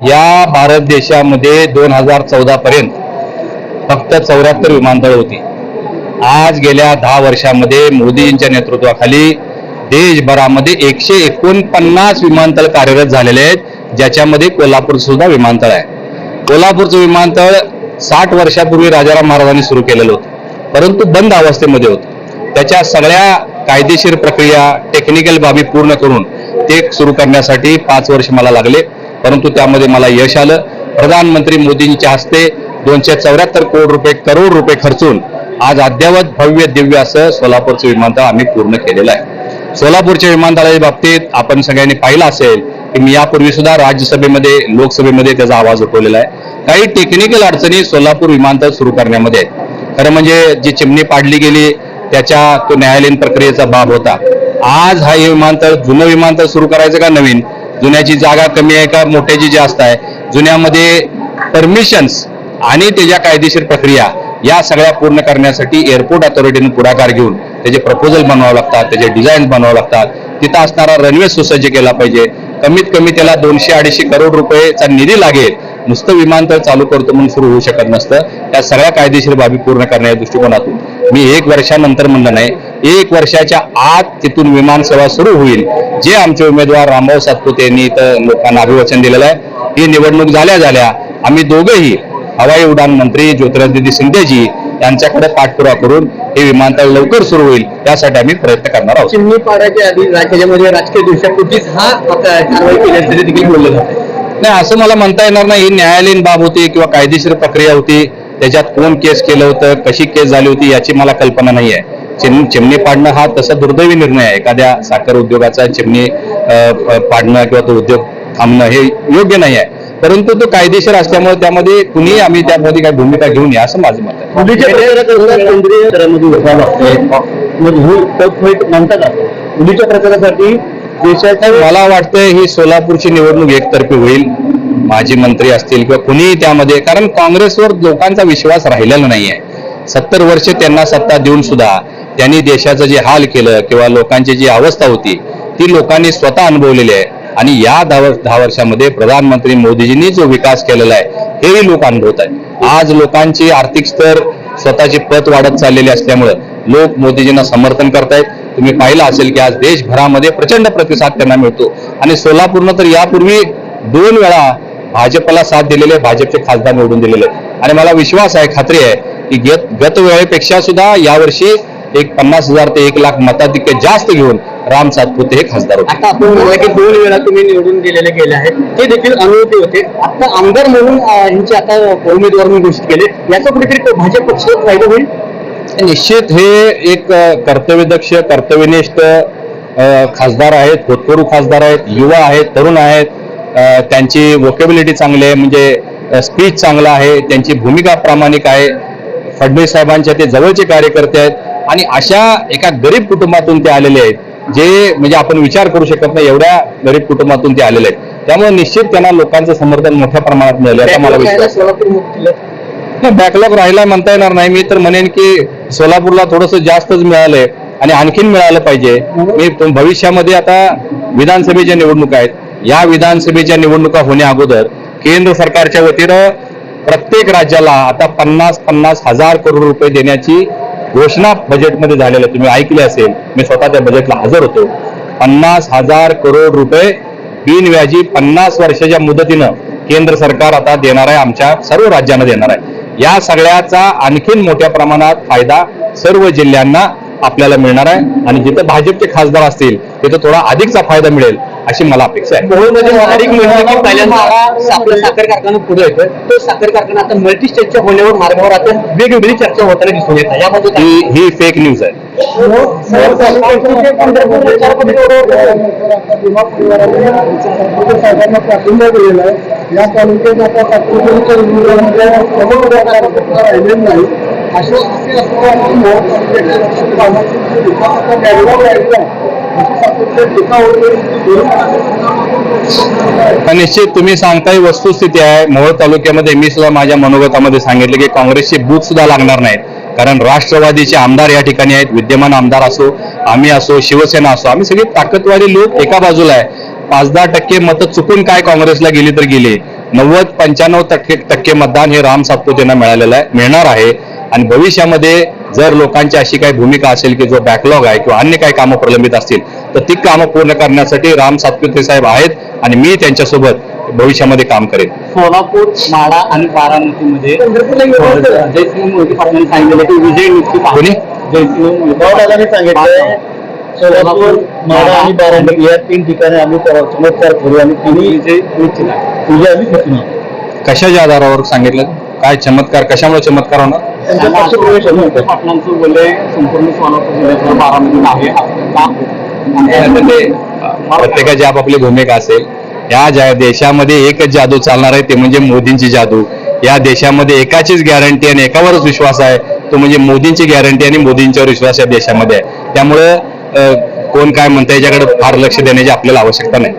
या भारत देशामध्ये दोन हजार चौदा पर्यंत फक्त चौऱ्याहत्तर विमानतळ होती. आज गेल्या दहा वर्षामध्ये मोदींच्या नेतृत्वाखाली देशभरामध्ये एकशे एकोणपन्नास विमानतळ कार्यरत झालेले आहेत ज्याच्यामध्ये कोल्हापूर सुद्धा विमानतळ आहे. कोल्हापूरचं विमानतळ साठ वर्षापूर्वी राजाराम महाराजांनी सुरू केलेलं होतं परंतु बंद अवस्थेमध्ये होतं. त्याच्या सगळ्या कायदेशीर प्रक्रिया टेक्निकल बाबी पूर्ण करून ते सुरू करण्यासाठी पाच वर्ष मला लागले. परंतु त्यामध्ये मला यश आलं. प्रधानमंत्री मोदींच्या हस्ते दोनशे चौऱ्याहत्तर करोड रुपये करोड रुपये खर्चून आज अद्ययावत भव्य दिव्य असं सोलापूरचं विमानतळ आम्ही पूर्ण केलेलं आहे. सोलापूरच्या विमानतळाच्या बाबतीत आपण सगळ्यांनी पाहिलं असेल की मी यापूर्वी सुद्धा राज्यसभेमध्ये लोकसभेमध्ये त्याचा आवाज उठवलेला आहे. काही टेक्निकल अडचणी सोलापूर विमानतळ सुरू करण्यामध्ये आहेत. खरं म्हणजे जी चिमणी पाडली गेली त्याच्या तो न्यायालयीन प्रक्रियेचा बाब होता. आज हा हे विमानतळ जुनं विमानतळ सुरू करायचं का नवीन? जुन्याची जागा कमी आहे का मोठ्याची जास्त आहे? जुन्यामध्ये परमिशन्स आणि त्याच्या कायदेशीर प्रक्रिया या सगळ्या पूर्ण करण्यासाठी एअरपोर्ट अथॉरिटीने पुढाकार घेऊन त्याचे प्रपोजल बनवावं लागतात त्याचे डिझाईन बनवावं लागतात. तिथं असणारा रनवे सुसज्ज केला पाहिजे. कमीत कमी त्याला दोनशे अडीचशे करोड रुपयेचा निधी लागेल. नुसतं विमानतळ चालू करतो म्हणून सुरू होऊ शकत नसतं. त्या सगळ्या कायदेशीर बाबी पूर्ण करण्याच्या दृष्टिकोनातून. मी एक वर्षानंतर म्हणलं नाही एक वर्षाच्या आत तिथून विमानसेवा सुरू होईल. जे आमचे उमेदवार रामभाऊ सातपुते यांनी इथं लोकांना अभिवचन दिलेलं आहे ही निवडणूक झाल्या झाल्या आम्ही दोघंही हवाई उडान मंत्री ज्योतिरादित्य सिंधेजी यांच्याकडे पाठपुरावा करून हे विमानतळ लवकर सुरू होईल यासाठी आम्ही प्रयत्न करणार आहोत. चिमणी पाडायच्या आधी राज्यामध्ये राजकीय दृष्ट्यापूर्वीच हा कारवाई केल्याचं देखील बोललं जातं. नाही असं मला म्हणता येणार नाही ही न्यायालयीन बाब होती किंवा कायदेशीर प्रक्रिया होती. कोण केस केलं होतं कशी केस झाली होती याची मला कल्पना नाही आहे. चिम चिमणी पाडणं हा तसा दुर्दैवी निर्णय आहे. एखाद्या साखर उद्योगाचा चिमणी पाडणं किंवा तो उद्योग थांबणं हे योग्य नाही आहे. परंतु तो कायदेशीर असल्यामुळे त्यामध्ये कुणीही आम्ही त्यामध्ये काही भूमिका घेऊन या असं माझं मत आहे. मला वाटतं ही सोलापूरची निवडणूक एकतर्फी होईल. माजी मंत्री असतील किंवा कुणीही त्यामध्ये कारण काँग्रेसवर लोकांचा विश्वास राहिलेला नाहीये. सत्तर वर्ष त्यांना सत्ता देऊन सुद्धा त्यांनी देशाचं जे हाल केलं किंवा लोकांची जी अवस्था होती ती लोकांनी स्वतः अनुभवलेली आहे. आणि या दहा वर्ष- दहा वर्षामध्ये प्रधानमंत्री मोदीजींनी जो विकास केलेला आहे हेही लोक अनुभवत आहेत. आज लोकांची आर्थिक स्तर स्वतःची पत वाढत चाललेली असल्यामुळं लोक मोदीजींना समर्थन करतायत. तुम्ही पाहिलं असेल की आज देशभरामध्ये प्रचंड प्रतिसाद त्यांना मिळतो. आणि सोलापूरनं तर यापूर्वी दोन वेळा भाजपला साथ दिलेले भाजपचे खासदार निवडून दिलेले. आणि मला विश्वास आहे खात्री आहे की गत गत वेळेपेक्षा सुद्धा यावर्षी एक पन्नास हजार ते एक लाख मताधिक्य जास्त घेऊन राम सातपुते हे खासदार होते. आता आपण म्हणला की दोन वेळा तुम्ही निवडून गेलेले गेले आहेत. ते देखील अनुभवते होते. आता आमदार म्हणून यांचे आता उमेदवार म्हणून घोषित केले. याचा कुठेतरी भाजप पक्ष फायदा होईल? निश्चित हे एक कर्तव्यदक्ष कर्तव्यनिष्ठ खासदार आहेत होतकरू खासदार आहेत युवा आहेत तरुण आहेत. त्यांची वोकेबिलिटी चांगली आहे म्हणजे स्पीच चांगला आहे त्यांची भूमिका प्रामाणिक आहे. फडणवीस साहेबांच्या ते जवळचे कार्यकर्ते आहेत आणि अशा एका गरीब कुटुंबातून ते आलेले आहेत जे म्हणजे आपण विचार करू शकत नाही एवढ्या गरीब कुटुंबातून ते आलेले आहेत. त्यामुळे निश्चित त्यांना लोकांचं समर्थन मोठ्या प्रमाणात मिळेल याचा मला विश्वास बॅकलॉग राहिला म्हणता येणार नाही. मी तर म्हणेन की सोलापूरला थोडस जास्तच मिळालंय आणि आणखीन मिळालं पाहिजे. मी तो- भविष्यामध्ये आता विधानसभेच्या निवडणुका आहेत. या विधानसभेच्या निवडणुका होण्या अगोदर केंद्र सरकारच्या वतीनं प्रत्येक राज्याला आता पन्नास पन्नास हजार करोड रुपये देण्याची घोषणा बजेटमध्ये झालेली आहे. तुम्ही ऐकले असेल मी स्वतः त्या बजेटला हजर होतो. पन्नास हजार करोड रुपये बिनव्याजी पन्नास वर्षाच्या मुदतीनं केंद्र सरकार आता देणार आहे आमच्या सर्व राज्यांना देणार आहे. या सगळ्याचा आणखीन मोठ्या प्रमाणात फायदा सर्व जिल्ह्यांना आपल्याला मिळणार आहे. आणि जिथं भाजपचे खासदार असतील तिथं थोडा अधिकचा फायदा मिळेल. अशी मला अपेक्षा आहे. साखर कारखाना पुढे येतं तो साखर कारखाना आता मल्टी स्टेटच्या होण्यावर मार्गावर आता वेगवेगळी चर्चा होताना दिसून येत आहे. यामध्ये? ही ही फेक न्यूज आहे. साहेबांना पाठिंबा दिलेला आहे या तालुक्यात आता सातपूरच्या राहिलेले नाही असे असे असताना पण निश्चित तुम्ही सांगताय वस्तुस्थिती आहे. मोहोळ तालुक्यामध्ये मी सुद्धा माझ्या मनोगतामध्ये सांगितले की काँग्रेसचे बूथ सुद्धा लागणार नाहीत. कारण राष्ट्रवादीचे आमदार या ठिकाणी आहेत. विद्यमान आमदार असो आम्ही असो शिवसेना असो आम्ही सगळे ताकदवादी लोक एका बाजूला आहे. पाच दहा टक्के मतं चुकून काय काँग्रेसला गेली तर गेली. नव्वद पंच्याण्णव टक्के टक्के मतदान हे राम सातपुतेंना मिळालेलं आहे मिळणार आहे. आणि भविष्यामध्ये जर लोकांची अशी काही भूमिका असेल की जो बॅकलॉग आहे किंवा अन्य काही कामं प्रलंबित असतील तर ती कामं पूर्ण करण्यासाठी राम सातपुते साहेब आहेत आणि मी त्यांच्यासोबत भविष्यामध्ये काम करेन. सोलापूर माडा आणि बारामतीमध्ये जयसिंह मोहिते पाटलांनी सांगितलेलं की विजय निश्चित. कोणी? जयसिंह सोलापूर माडा आणि बारामती या तीन ठिकाणी आम्ही चमत्कार करू आणि तिन्ही विजय निश्चित आहे. पूजा आम्ही घेतली कशाच्या आधारावर सांगितलं? काय चमत्कार कशामुळे चमत्कार होणार. पाटलांचं संपूर्ण सोलापूर आहे असं का ते प्रत्येकाची आपापली भूमिका असेल. या ज्या देशामध्ये एकच जादू चालणार आहे ते म्हणजे मोदींची जादू. या देशामध्ये एकाचीच गॅरंटी आणि एकावरच विश्वास आहे तो म्हणजे मोदींची गॅरंटी आणि मोदींच्यावर विश्वास या देशामध्ये आहे. त्यामुळं कोण काय म्हणतं याच्याकडे फार लक्ष देण्याची आपल्याला आवश्यकता नाही.